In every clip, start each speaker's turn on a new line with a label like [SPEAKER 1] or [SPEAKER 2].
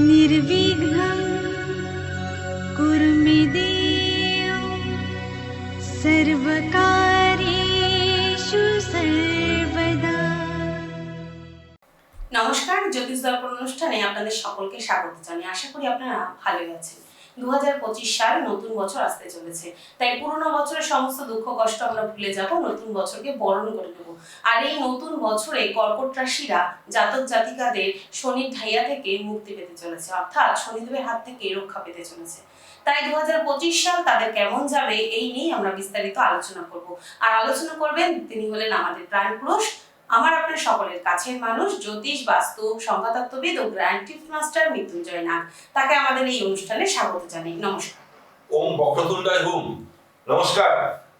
[SPEAKER 1] निर्विघ्नं कुरु मे देव सर्वकार्येषु सर्वदा
[SPEAKER 2] নমস্কার জ্যোতিষ দর্পণ অনুষ্ঠানে আপনাদের সকলকে স্বাগত জানাই আশা করি আপনারা ভালোই আছেন দু সাল নতুন বছর আসতে চলেছে। তাই পুরোনো বছরের সমস্ত দুঃখ, কষ্ট আমরা ভুলে যাব, নতুন বছরকে বরণ করে নেব। আর এই নতুন বছরে কর্কট রাশিরা, জাতক জাতিকাদের শনির ঢাইয়া থেকে মুক্তি পেতে চলেছে। অর্থাৎ শনিদেবের হাত থেকে রক্ষা পেতে চলেছে। তাই দু হাজার পঁচিশ সাল তাদের কেমন যাবে, এই নিয়ে আমরা বিস্তারিত আলোচনা করব। আর আলোচনা করবেন তিনি হলেন আমাদের প্রাণ পুরুষ আমার আপনার সকলের কাছের মানুষ, জ্যোতিষ বাস্তু সংখ্যাতত্ত্ববিদ ও grand tip master Mrityunjoy Nag. তাকে আমাদের এই অনুষ্ঠানে স্বাগত জানাই। নমস্কার।
[SPEAKER 3] ওম বক্রতুণ্ডায় হুম। নমস্কার।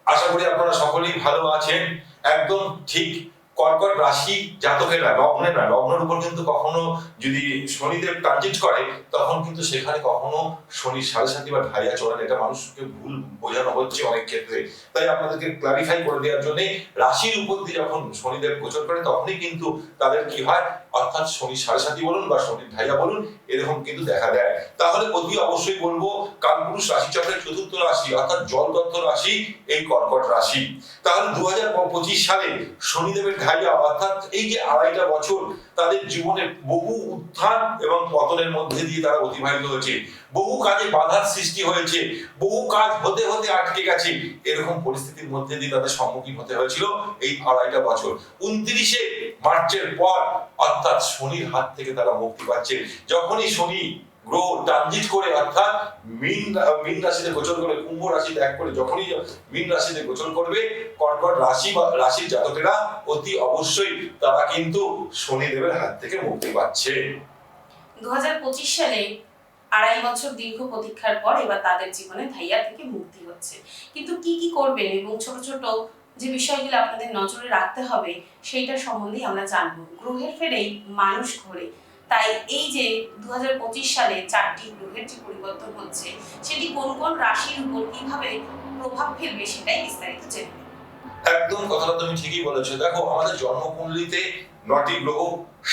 [SPEAKER 3] আশা করি আপনারা সকলেই ভালো আছেন। একদম ঠিক কর্কট রাশি জাতকেরা লগ্নে না লগ্নের উপর কিন্তু কখনো যদি শনিদেব ট্রানজিট করে, তখন কিন্তু সেখানে কখনো শনি সাড়ে সাথী বা ঢাইয়া চড়ান এটা মানুষকে ভুল বোঝানো হচ্ছে অনেক ক্ষেত্রে। তাই আপনাদেরকে ক্লারিফাই করে দেওয়ার জন্য রাশির উপর দিয়ে যখন শনিদেব গোচর করে, তখনই কিন্তু তাদের কি হয়? অর্থাৎ শনি সাড়ে সাথী বলুন বা শনির ঢাইয়া বলুন, এরকম কিন্তু দেখা দেয়। তাহলে অতি অবশ্যই বলব, কালপুরুষ রাশি চক্রের চতুর্থ রাশি, অর্থাৎ জল তত্ত্ব রাশি, এই কর্কট রাশি। তাহলে দু হাজার পঁচিশ সালে শনিদেবের ঢাইয়া অর্থাৎ এই যে আড়াইটা বছর, তাদের জীবনে বহু উত্থান এবং পতনের মধ্যে দিয়ে তারা অতিবাহিত হয়েছে। বহু কাজে বাধার সৃষ্টি হয়েছে, বহু কাজ হতে হতে আটকে গেছে। এরকম পরিস্থিতির মধ্যে দিয়ে তাদের সম্মুখীন হতে হয়েছিল এই আড়াইটা বছর। উনত্রিশে মার্চের পর অর্থাৎ শনির হাত থেকে তারা মুক্তি পাচ্ছে। যখনই শনি গ্রহ ট্রানজিট করে, অর্থাৎ মিন মিন রাশিতে গোচর করে, কুম্ভ রাশি ত্যাগ করে, যখনই মিন রাশিতে গোচর করবে, কর্কট রাশি বা রাশির জাতকেরা অতি অবশ্যই তারা কিন্তু শনিদেবের হাত থেকে মুক্তি পাচ্ছে।
[SPEAKER 2] দু হাজার পঁচিশ সালে আড়াই বছর দীর্ঘ প্রতীক্ষার পর এবার তাদের জীবনে ধাইয়া থেকে মুক্তি হচ্ছে। কিন্তু কি কি করবেন এবং ছোট ছোট যে বিষয়গুলো আপনাদের নজরে রাখতে হবে, সেইটা সম্বন্ধে আমরা জানব। গ্রহের ফেরেই মানুষ ঘোরে। তাই এই যে দু হাজার পঁচিশ সালে চারটি গ্রহের যে পরিবর্তন হচ্ছে, সেটি কোন কোন রাশির উপর কীভাবে প্রভাব ফেলবে সেটাই বিস্তারিত জেনে
[SPEAKER 3] একদম কথাটা তুমি ঠিকই বলেছ। দেখো, আমাদের জন্মকুণ্ডলিতে নটি গ্রহ,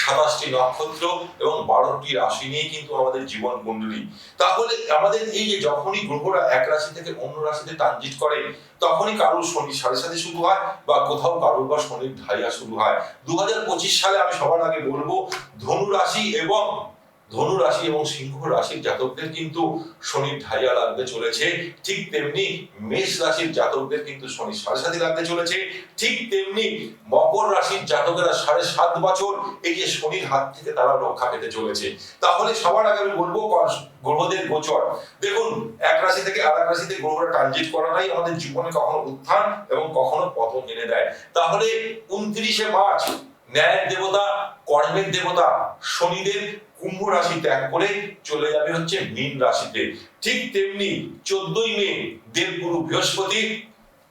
[SPEAKER 3] সাতাশটি নক্ষত্র এবং বারোটি রাশি নিয়ে কিন্তু আমাদের জীবন কুণ্ডলী তাহলে আমাদের এই যে যখনই গ্রহরা এক রাশি থেকে অন্য রাশিতে ট্রানজিট করে, তখনই কারোর শনি সাড়ে সাথে শুরু হয় বা কোথাও কারোর বা শনির ঢাইয়া শুরু হয়। দু হাজার পঁচিশ সালে আমি সবার আগে বলব, ধনু রাশি এবং ধনু রাশি এবং সিংহ রাশির জাতকদের কিন্তু শনির ঢাইয়া লাগতে চলেছে। ঠিক তেমনি মেষ রাশির জাতকদের কিন্তু শনি সাড়ে সাথে লাগতে চলেছে। ঠিক তেমনি মকর রাশির জাতকেরা সাড়ে সাত বছর এই যে শনির হাত থেকে তারা রক্ষা পেতে চলেছে। তাহলে সবার আগে আমি বলব গ্রহদের গোচর। দেখুন, এক রাশি থেকে আর এক রাশিতে গ্রহরা ট্রানজিট করাটাই আমাদের জীবনে কখনো উত্থান এবং কখনো পতন এনে দেয়। তাহলে উনত্রিশে মার্চ, ন্যায়ের দেবতা, কর্মের দেবতা শনিদেব কুম্ভ রাশি ত্যাগ করে চলে যাবে হচ্ছে মীন রাশিতে। ঠিক তেমনি চোদ্দই মে, দেবগুরু বৃহস্পতি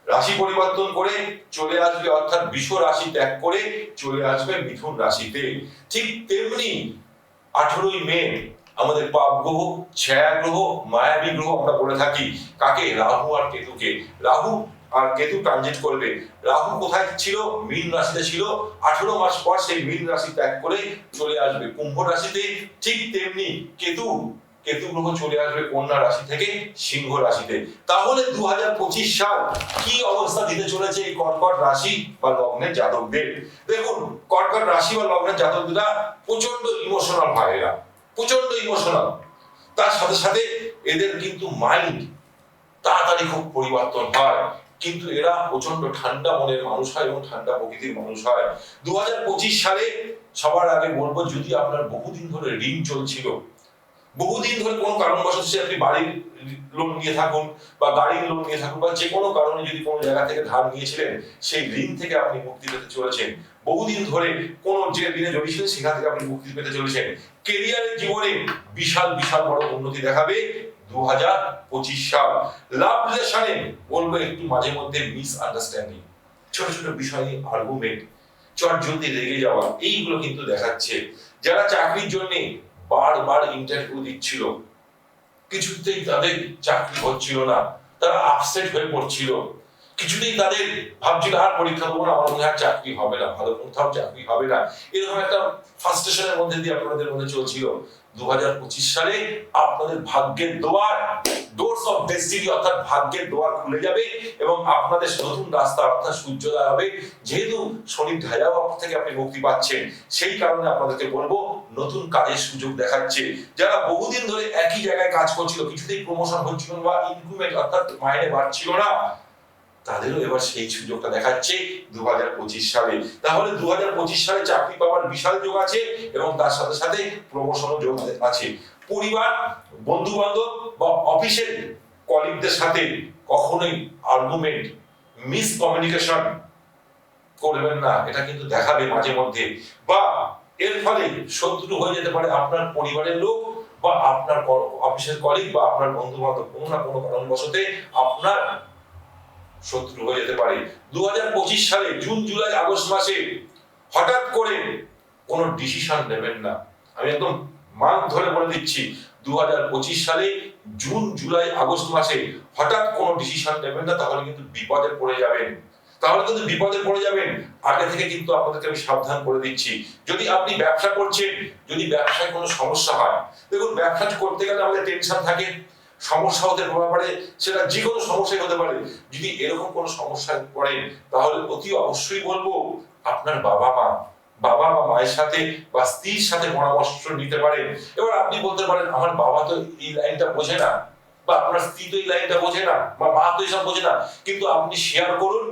[SPEAKER 3] রাশি পরিবর্তন করে চলে আসবে, অর্থাৎ বিষ রাশি ত্যাগ করে চলে আসবে মিথুন রাশিতে। ঠিক তেমনি আঠেরোই মে, আমাদের পাপ গ্রহ, ছায়া গ্রহ, মায়াবী গ্রহ আমরা বলে থাকি। কাকে? রাহু আর কেতুকে। রাহু আর কেতু ট্রানজিট করবে। রাহু কোথায় ছিল? মীন রাশিতে ছিল। আঠেরো মাস পর সেই মীন রাশি ত্যাগ করে চলে আসবে কুম্ভ রাশিতে। ঠিক তেমনি কেতু কেতু গ্রহ চলে আসবে কন্যা রাশি থেকে সিংহ রাশিতে। তাহলে দু সাল কি অবস্থা দিতে চলেছে এই কর্কট রাশি বা লগ্নের জাতকদের? দেখুন, কর্কট রাশি বা লগ্নের জাতকরা প্রচণ্ড ইমোশনাল হয় এরা প্রচণ্ড ইমোশনাল তার সাথে সাথে এদের কিন্তু মাইন্ড তাড়াতাড়ি খুব পরিবর্তন হয়। কিন্তু এরা প্রচণ্ড ঠান্ডা মনের মানুষ হয় এবং ঠান্ডা প্রকৃতির মানুষ হয়। দু হাজার পঁচিশ সালে সবার আগে বলব, যদি আপনার বহুদিন ধরে ঋণ চলছিল, বহুদিন ধরে কোনো কারণবশত সে আপনি বাড়ির লোন নিয়ে থাকুন বা গাড়ির লোন নিয়ে থাকুন বা যে কোনো কারণে যদি কোনো জায়গা থেকে ধার নিয়েছিলেন, সেই ঋণ থেকে আপনি মুক্তি পেতে চলেছেন। বহুদিন ধরে কোন যে ঋণে জড়িয়েছিলেন, সেখান থেকে আপনি মুক্তি পেতে চলেছেন। কেরিয়ারের জীবনে বিশাল বিশাল বড় উন্নতি দেখাবে। দু হাজার পঁচিশ সাল। লাভ রিলেশনে বলব একটু মাঝে মধ্যে মিস আন্ডারস্ট্যান্ডিং ছোট ছোট বিষয়ে আর্গুমেন্ট যাওয়া। এইগুলো কিন্তু দেখাচ্ছে। যারা চাকরির জন্য বারবার ইন্টারভিউ দিচ্ছিল, কিছুতেই তাদের চাকরি হচ্ছিল না। তারা আপসেট হয়ে পড়ছিল। কিছুতেই তাদের ভাবছিল আর পরীক্ষা দেবো না, আমার মনে হয় চাকরি হবে না, ভালো কোথাও চাকরি হবে না। এরকম একটা ফার্স্টেশনের মধ্যে দিয়ে আপনাদের মধ্যে চলছিল। দু হাজার পঁচিশ সালে আপনাদের ভাগ্যের দোয়ার ডোরস অফ ডেস্টিনি অর্থাৎ ভাগ্যের দোয়ার খুলে যাবে এবং আপনাদের নতুন রাস্তা অর্থাৎ সূর্যোদয় হবে। যেহেতু শনির ঢাইয়াও থেকে আপনি মুক্তি পাচ্ছেন, সেই কারণে আপনাদেরকে বলব, নতুন কাজের সুযোগ দেখাচ্ছে। যারা বহুদিন ধরে একই জায়গায় কাজ করছিল, কিছুতেই প্রমোশন হচ্ছিল বা ইনক্রিমেন্ট অর্থাৎ মাইনে বাড়ছিল না। তাদেরও এবার সেই সুযোগটা দেখাচ্ছে দু হাজার পঁচিশ সালে। তাহলে দুহাজার পঁচিশ সালে চাকরি পাওয়ার বিশাল যোগ আছে এবং তার সাথে সাথে প্রমোশনও যোগ আছে। পরিবার বন্ধু বান্ধব বা অফিসের কলিগদের সাথে কখনোই আর্গুমেন্ট মিস কমিউনিকেশন করবেন না। এটা কিন্তু দেখাবে মাঝে মধ্যে। বা এর ফলে শত্রু হয়ে যেতে পারে আপনার পরিবারের লোক বা আপনার অফিসের কলিগ বা আপনার বন্ধু বান্ধব কোনো না কোনো কারণবশতে আপনার শত্রু হয়ে যেতে পারে। দু সালে জুন, জুলাই, আগস্ট মাসে হঠাৎ করে কোনো ডিসিশন নেবেন না। আমি একদম মান ধরে বলে দিচ্ছি দু সালে জুন, জুলাই, আগস্ট মাসে হঠাৎ কোনো ডিসিশন নেবেন না, তাহলে কিন্তু বিপদে পড়ে যাবেন। তাহলে কিন্তু বিপদে পড়ে যাবেন। আগে থেকে কিন্তু আপনাদেরকে আমি সাবধান করে দিচ্ছি। যদি আপনি ব্যবসা করছেন, যদি ব্যবসায় কোনো সমস্যা হয়, দেখুন, ব্যবসা করতে গেলে আমাদের টেনশন থাকে। সমস্যা হতে পারে, সেটা যে কোনো সমস্যাই হতে পারে। যদি এরকম কোনো সমস্যায় পড়েন তাহলে অতি অবশ্যই বলব, আপনার বাবা মা, বাবা বা মায়ের সাথে বা স্ত্রীর সাথে পরামর্শ নিতে পারেন এবার আপনি বলতে পারেন, আমার বাবা তো এই লাইনটা বোঝে না, বা আপনার স্ত্রী তো এই লাইনটা বোঝে না, বা মা তো এসব বোঝে না। কিন্তু আপনি শেয়ার করুন,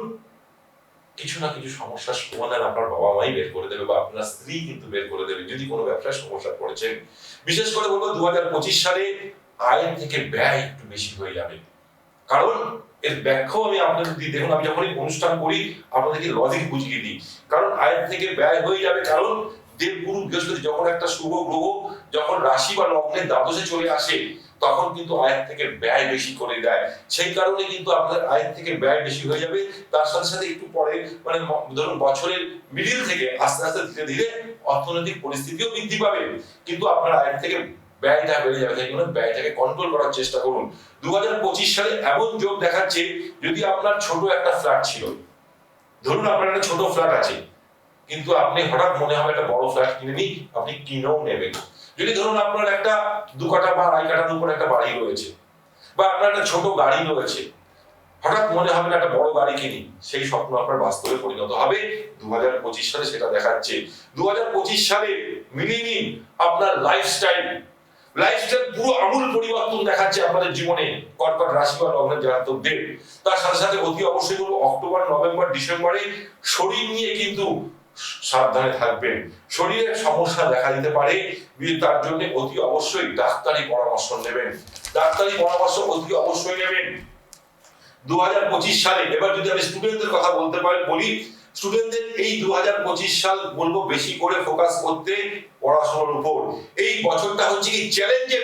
[SPEAKER 3] কিছু না কিছু সমস্যার সমাধান আপনার বাবা মাই বের করে দেবে, বা আপনার স্ত্রী কিন্তু বের করে দেবে, যদি কোনো ব্যবসায় সমস্যা পড়েছেন বিশেষ করে বলব দু হাজার পঁচিশ সালে আয়ের থেকে ব্যয় একটু বেশি হয়ে যাবে। কারণ এর ব্যাখ্যাও আমি আপনাদের দিই দেখুন, আমি যখনই অনুষ্ঠান করি, আপনাদেরকে লজিক বুঝিয়ে দিই। কারণ আয়ের থেকে ব্যয় হয়ে যাবে কারণ দেবগুরু বৃহস্পতি যখন একটা শুভ গ্রহ, যখন রাশি বা লগ্নের দ্বাদশে চলে আসে, তখন কিন্তু আয়ের থেকে ব্যয় বেশি করে দেয়। সেই কারণে কিন্তু আপনার আয়ের থেকে ব্যয় বেশি হয়ে যাবে। তার সাথে সাথে একটু পরে মানে ধরুন বছরের মিডিল থেকে আস্তে আস্তে ধীরে ধীরে অর্থনৈতিক পরিস্থিতিও বৃদ্ধি পাবে। কিন্তু আপনার আয়ের থেকে ব্যয়টা বেড়ে যাবে। তাই জন্য ব্যয়টাকে কন্ট্রোল করার চেষ্টা করুন। দু হাজার পঁচিশ সালে এমন যোগ দেখাচ্ছে যদি আপনার ছোট একটা ফ্ল্যাট ছিল। ধরুন আপনার একটা ছোট ফ্ল্যাট আছে। কিন্তু আপনি হঠাৎ মনে হবে একটা বড় ফ্ল্যাট কিনে নি আপনি কিনেও নেবেন। যদি ধরুন আপনার একটা দু কাঠা বা আড়াই কাঠার উপর একটা বাড়ি রয়েছে, বা আপনার একটা ছোট গাড়ি রয়েছে, হঠাৎ মনে হবে না একটা বড় গাড়ি কিনি, সেই স্বপ্ন আপনার বাস্তবে পরিণত হবে। দু হাজার পঁচিশ সালে সেটা দেখাচ্ছে। দু হাজার পঁচিশ সালে মিলিয়ে আপনার লাইফস্টাইল লাইফস্টাইল পুরো আমূল পরিবর্তন দেখাচ্ছে আপনাদের জীবনে। কর্কট রাশি বা লগ্নের জাতকদের। তার সাথে সাথে অতি অবশ্যই বলব, অক্টোবর, নভেম্বর, ডিসেম্বরে শরীর নিয়ে কিন্তু সাবধানে থাকবেন। শরীরের সমস্যা দেখা দিতে পারে তার জন্য অতি অবশ্যই ডাক্তারি পরামর্শ নেবেন। ডাক্তারি পরামর্শ অতি অবশ্যই নেবেন। দু হাজার পঁচিশ সালে, এবার যদি আমি স্টুডেন্টদের কথা বলতে পারি, বলি স্টুডেন্টদের এই দু হাজার পঁচিশ সাল বলব বেশি করে ফোকাস করতে পড়াশোনার উপর। এই বছরটা হচ্ছে কি চ্যালেঞ্জে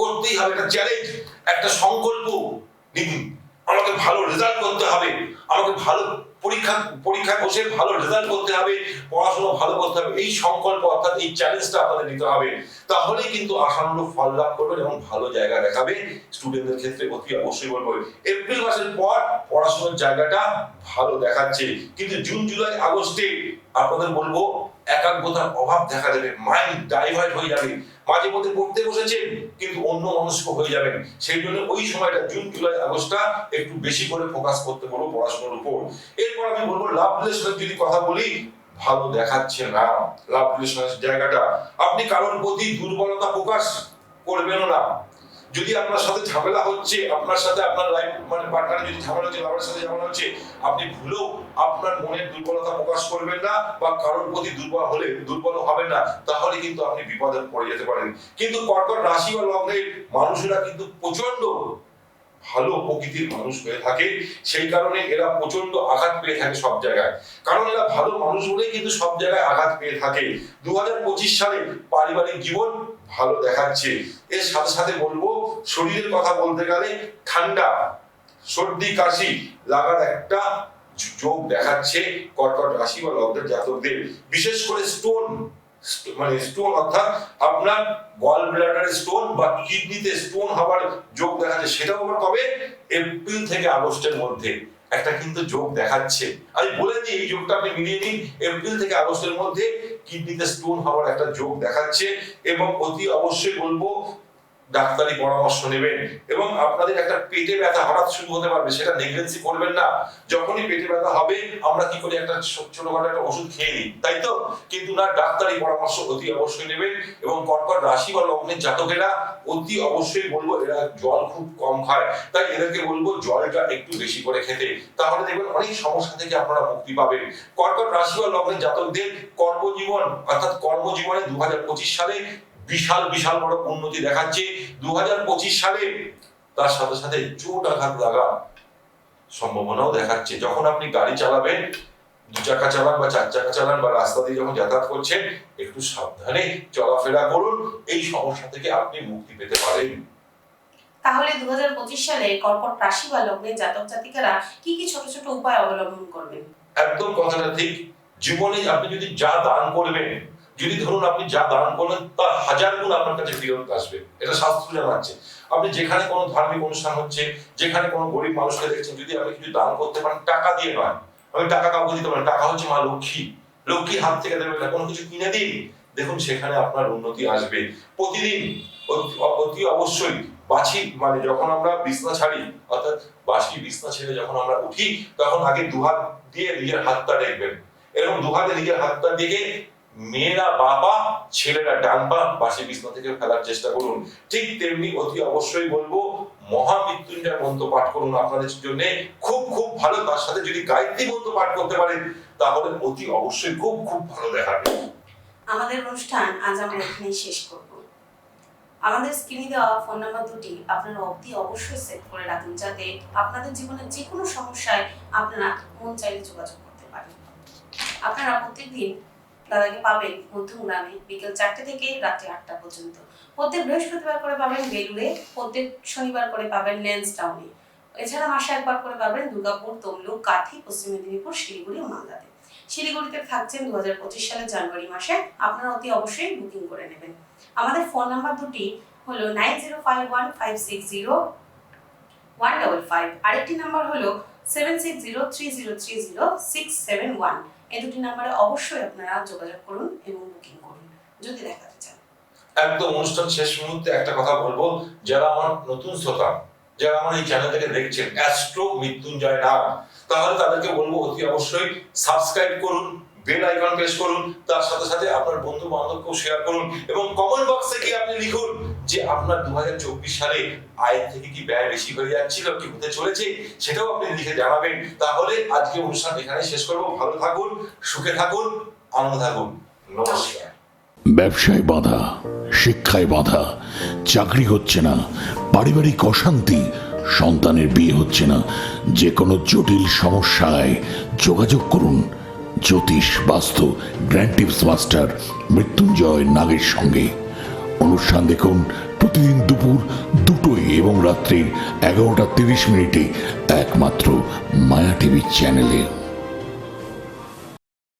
[SPEAKER 3] করতেই হবে, একটা চ্যালেঞ্জ একটা সংকল্প নিন আমাকে ভালো রেজাল্ট করতে হবে, আমাকে ভালো পরীক্ষা পরীক্ষা বসে ভালো রেজাল্ট করতে হবে, পড়াশোনা ভালো করতে হবে, এই সংকল্প অর্থাৎ এই চ্যালেঞ্জটা আপনাদের নিতে হবে। তাহলেই কিন্তু আশানুরূপ ফল লাভ করবেন এবং ভালো জায়গা দেখাবে স্টুডেন্টদের ক্ষেত্রে, অতি অবশ্যই বলব। এপ্রিল মাসের পর পড়াশোনার জায়গাটা ভালো দেখাচ্ছে। কিন্তু জুন জুলাই আগস্টে আপনাদের বলব একাগ্রতার অভাব দেখা দেবে। মাইন্ড ডাইভার্ট হয়ে যাবে। মাঝে মধ্যে পড়তে বসেছেন, কিন্তু অন্য মনস্ক হয়ে যাবেন। সেই জন্য ওই সময়টা জুন জুলাই আগস্টটা একটু বেশি করে ফোকাস করতে বলব পড়াশোনার উপর। এরপর আমি বলব লাভ রিলেশনের যদি কথা বলি, ভালো দেখাচ্ছে না। লাভ রিলেশনের জায়গাটা। আপনি কারোর প্রতি দুর্বলতা প্রকাশ করবেনও না। যদি আপনার সাথে ঝামেলা হচ্ছে, আপনার সাথে আপনার লাইফ মানে পার্টনারে যদি ঝামেলা হচ্ছে লাভের সাথে ঝামেলা হচ্ছে, আপনি ভুলেও আপনার মনের দুর্বলতা প্রকাশ করবেন না বা কারোর প্রতি দুর্বল হলে, দুর্বল হবেন না, তাহলে কিন্তু আপনি বিপদে পড়ে যেতে পারেন। কিন্তু কর্কট রাশি বা লগ্নের মানুষেরা কিন্তু প্রচণ্ড ভালো প্রকৃতির মানুষ হয়ে থাকে। সেই কারণে এরা প্রচণ্ড আঘাত পেয়ে থাকে সব জায়গায়। কারণ এরা ভালো মানুষ বলেই কিন্তু সব জায়গায় আঘাত পেয়ে থাকে। দু হাজার পঁচিশ সালে পারিবারিক জীবন ভালো দেখাচ্ছে। এর সাথে সাথে বলব, শরীরের কথা বলতে গেলে ঠান্ডা, সর্দি, কাশি লাগার একটা যোগ দেখাচ্ছে কর্কট রাশি বা লগ্নের জাতকদের। বিশেষ করে স্টোন মানে স্টোন অর্থাৎ আপনার গল ব্লাডারে স্টোন বা কিডনিতে স্টোন হওয়ার যোগ দেখাচ্ছে, সেটাও আবার কবে? এপ্রিল থেকে আগস্টের মধ্যে। একটা কিন্তু যোগ দেখাচ্ছে। আমি বলে দিই, এই যোগটা আপনি মিলিয়ে নিন। এপ্রিল থেকে আগস্টের মধ্যে কিডনিতে স্টোন হওয়ার একটা যোগ দেখাচ্ছে এবং অতি অবশ্যই বলব ডাক্তারি পরামর্শ নেবেন এবং আপনাদের একটা পেটে ব্যথা হঠাৎ শুরু হতে পারবে, সেটা নেগলেন্সি করবেন না। যখনই পেটে ব্যথা হবে, আমরা কি করি, একটা ছোটখাটো একটা ওষুধ খেয়ে নিই, তাই তো? কিন্তু না, ডাক্তারি পরামর্শ অতি অবশ্যই নেবেন এবং কর্কট রাশি বা লগ্নের জাতকেরা অতি অবশ্যই বলব, এরা জল খুব কম খায়। তাই এদেরকে বলব, জলটা একটু বেশি করে খেতে। তাহলে দেখবেন অনেক সমস্যা থেকে আপনারা মুক্তি পাবেন। কর্কট রাশি বা লগ্নের জাতকদের কর্মজীবন, অর্থাৎ কর্মজীবনে দু হাজার পঁচিশ সালে বিশাল বিশাল বড় উন্নতি দেখাচ্ছে। দু হাজার পঁচিশ সালে তার সাথে সাথে চোট আঘাত লাগা সম্ভাবনাও দেখাচ্ছে। যখন আপনি গাড়ি চালাবেন দু চাকা চালান বা চার চাকা চালান বা রাস্তা দিয়ে যখন যাতায়াত করছেন একটু সাবধানে চলাফেরা করুন। এই সমস্যা থেকে আপনি মুক্তি পেতে পারেন।
[SPEAKER 2] তাহলে দু হাজার পঁচিশ সালে কর্কট রাশি বা লগ্নের জাতক জাতিকারা কি কি ছোট ছোট উপায় অবলম্বন করবেন?
[SPEAKER 3] একদম কথাটা ঠিক। জীবনে আপনি যদি যা দান করবেন যদি ধরুন আপনি যা দান করলেন, তার হাজার গুণ আপনার কাছে ফেরত আসবে। এটা শাস্ত্র জানাচ্ছে আপনি যেখানে কোনো ধার্মিক অনুষ্ঠান হচ্ছে, যেখানে কোনো গরিব মানুষকে দেখছেন, যদি আপনি কিছু দান করতে পারেন, টাকা দিয়ে নয়। আমি টাকা কাউকে দিতে পারেন টাকা হচ্ছে মা লক্ষ্মী। লক্ষ্মী হাত থেকে দেবেন না, কোনো কিছু কিনে দিন। দেখুন, সেখানে আপনার উন্নতি আসবে। প্রতিদিন, অতি- অবশ্যই বাছি মানে যখন আমরা বিছনা ছাড়ি, অর্থাৎ বাসি বিছনা ছেড়ে যখন আমরা উঠি, তখন আগে দুহাত দিয়ে নিজের হাতটা দেখবেন। এরকম দুহাতে নিজের হাতটা দিকে মেয়েরা বাবা, ছেলেরা ডান পা বাসি বিছনা থেকে ফেলার চেষ্টা করুন। ঠিক তেমনি অতি অবশ্যই বলব, মহামৃত্যুঞ্জয় মন্ত্র পাঠ করুন আপনাদের জন্য। খুব খুব ভালো, তার সাথে যদি গায়ত্রী মন্ত্র পাঠ করতে পারেন, তাহলে অতি অবশ্যই খুব খুব ভালো দেখাবে।
[SPEAKER 2] আমাদের অনুষ্ঠান আজ আমরা এখানেই শেষ করব। আমাদের স্ক্রিনে দেওয়া ফোন নাম্বার দুটি আপনারা অবধি অবশ্যই সেভ করে রাখুন, যাতে আপনাদের জীবনের যে কোনো সমস্যায় আপনারা মন চাইলে যোগাযোগ করতে পারেন। আপনারা প্রত্যেকদিন দাদাকে পাবেন মধ্যমগ্রামে বিকেল চারটে থেকে রাত্রি আটটা পর্যন্ত। প্রত্যেক বৃহস্পতিবার করে পাবেন বেলুড়ে, প্রত্যেক শনিবার করে পাবেন লেন্স টাউনে। এছাড়া মাসে একবার করে পাবেন দুর্গাপুর, তমলুক, কাথি, পশ্চিম মেদিনীপুর, শিলিগুড়ি ও মালদাতে। শিলিগুড়িতে থাকছেন দু হাজার পঁচিশ সালের জানুয়ারি মাসে। আপনারা অতি অবশ্যই বুকিং করে নেবেন। আমাদের ফোন নাম্বার দুটি হলো nine zero five one five six zero one double five. আরেকটি নাম্বার হলো seven six zero three zero three zero six seven one. এই দুটি নাম্বারে অবশ্যই আপনারা যোগাযোগ করুন এবং বুকিং করুন, যদি দেখাতে চান।
[SPEAKER 3] একদম অনুষ্ঠান শেষ মুহূর্তে একটা কথা বলব, যারা আমার নতুন শ্রোতা, যারা আমার এই চ্যানেলটাকে দেখছেন অ্যাস্ট্রো মৃত্যুঞ্জয় নাম, তাহলে তাদেরকে বলব অতি অবশ্যই সাবস্ক্রাইব করুন বেল আইকন প্রেস করুন, তার সাথে সাথে আপনার বন্ধু বান্ধবকেও শেয়ার করুন এবং কমেন্ট বক্সে কি আপনি লিখুন যে আপনার দুহাজার চব্বিশ সালে আয়ের থেকে কি ব্যয় বেশি হয়ে যাচ্ছিল, কি হতে চলেছে, সেটাও আপনি লিখে জানাবেন। তাহলে আজকে অনুষ্ঠান এখানে শেষ করব। ভালো থাকুন, সুখে থাকুন, আনন্দ থাকুন। নমস্কার।
[SPEAKER 4] ব্যবসায় বাধা, শিক্ষায় বাধা, চাকরি হচ্ছে না, পারিবারিক অশান্তি, সন্তানের বিয়ে হচ্ছে না। যে কোনো জটিল সমস্যায় যোগাযোগ করুন। জ্যোতিষ বাস্তু, গ্র্যান্ড টিপস মাস্টার, মৃত্যুঞ্জয় নাগের সঙ্গে। অনুষ্ঠান দেখুন। প্রতিদিন দুপুর দুটোয় এবং রাত্রির এগারোটা তিরিশ মিনিটে একমাত্র মায়া টিভি চ্যানেলে।